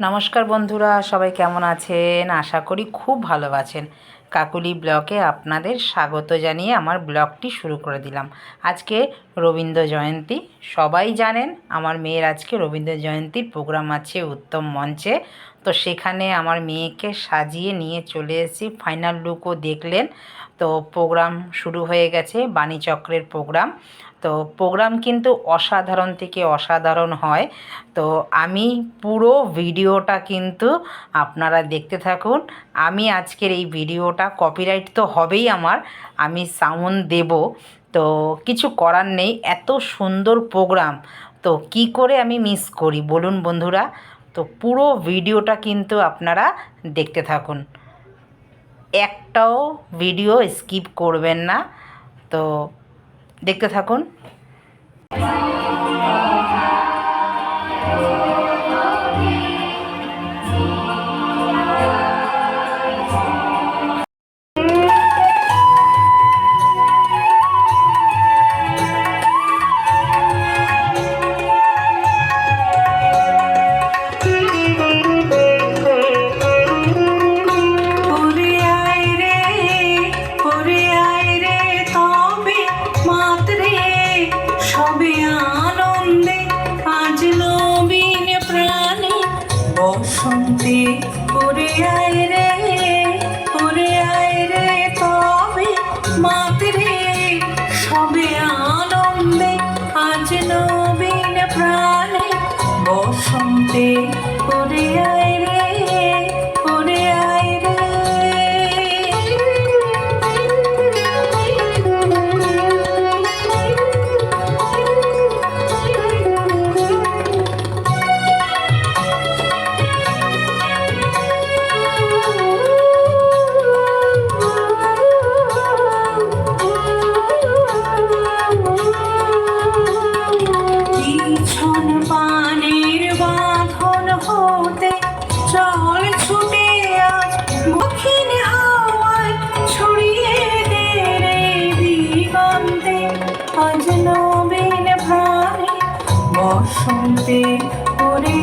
নমস্কার বন্ধুরা, সবাই কেমন আছেন? আশা করি খুব ভালো আছেন। কাকুলি ব্লকে আপনাদের স্বাগত জানিয়ে আমার ব্লগটি শুরু করে দিলাম। আজকে রবীন্দ্র জয়ন্তী, সবাই জানেন আমার মেয়ের আজকে রবীন্দ্র জয়ন্তীর প্রোগ্রাম আছে উত্তম মঞ্চে। তো সেখানে আমার মেয়েকে সাজিয়ে নিয়ে চলে এসেছি। ফাইনাল লুকও দেখলেন। তো প্রোগ্রাম শুরু হয়ে গেছে বাণীচক্রের প্রোগ্রাম তো প্রোগ্রাম কিন্তু অসাধারণ থেকে অসাধারণ হয়। তো আমি পুরো ভিডিওটা কিন্তু আপনারা দেখতে থাকুন। আমি আজকের এই ভিডিওটা কপিরাইট তো হবেই আমার। আমি সাউন্ড দেব। তো কিছু করার নেই। এত সুন্দর প্রোগ্রাম তো কি করে আমি মিস করি? বলুন বন্ধুরা। তো পুরো ভিডিওটা কিন্তু আপনারা দেখতে থাকুন। একটাও ভিডিও স্কিপ করবেন না। তো দেখতে থাকুন। বসন্তে ওরে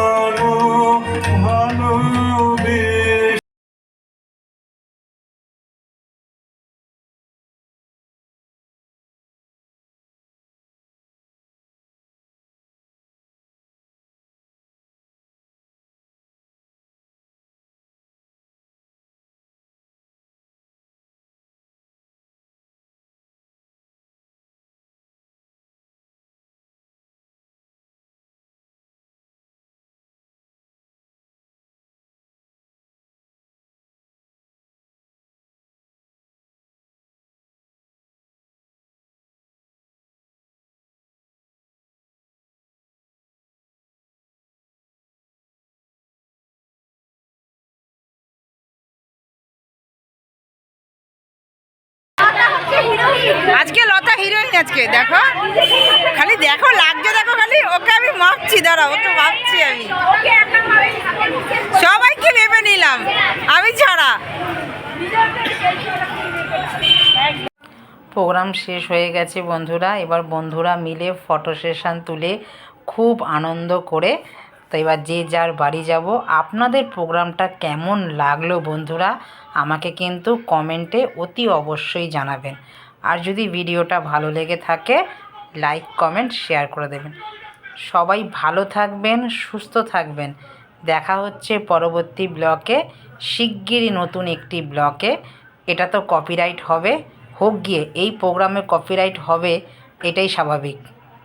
Oh. আজকে লতা হিরোইন আজকে, দেখো। খালি দেখো, লাগছে দেখো খালি। ওকে আমি মাপছি দাঁড়া ওকে মাপছি আমি। সবাইকে ভেবে নিলাম। আমি ছাড়া। প্রোগ্রাম শেষ হয়ে গেছে বন্ধুরা, এবার বন্ধুরা মিলে ফটো সেশন তুলে খুব আনন্দ করে, তো এবার যে যার বাড়ি যাব। আপনাদের প্রোগ্রামটা কেমন লাগল বন্ধুরা, আমাকে কিন্তু কমেন্টে অতি অবশ্যই জানাবেন। আর যদি ভিডিওটা ভালো লেগে থাকে লাইক কমেন্ট শেয়ার করে দেবেন। সবাই ভালো থাকবেন, সুস্থ থাকবেন। দেখা হচ্ছে পরবর্তী ব্লকে, শিগগিরই নতুন একটি ব্লকে। এটা তো কপিরাইট হবে। হোক গিয়ে, এই প্রোগ্রামে কপিরাইট হবে, এটাই স্বাভাবিক।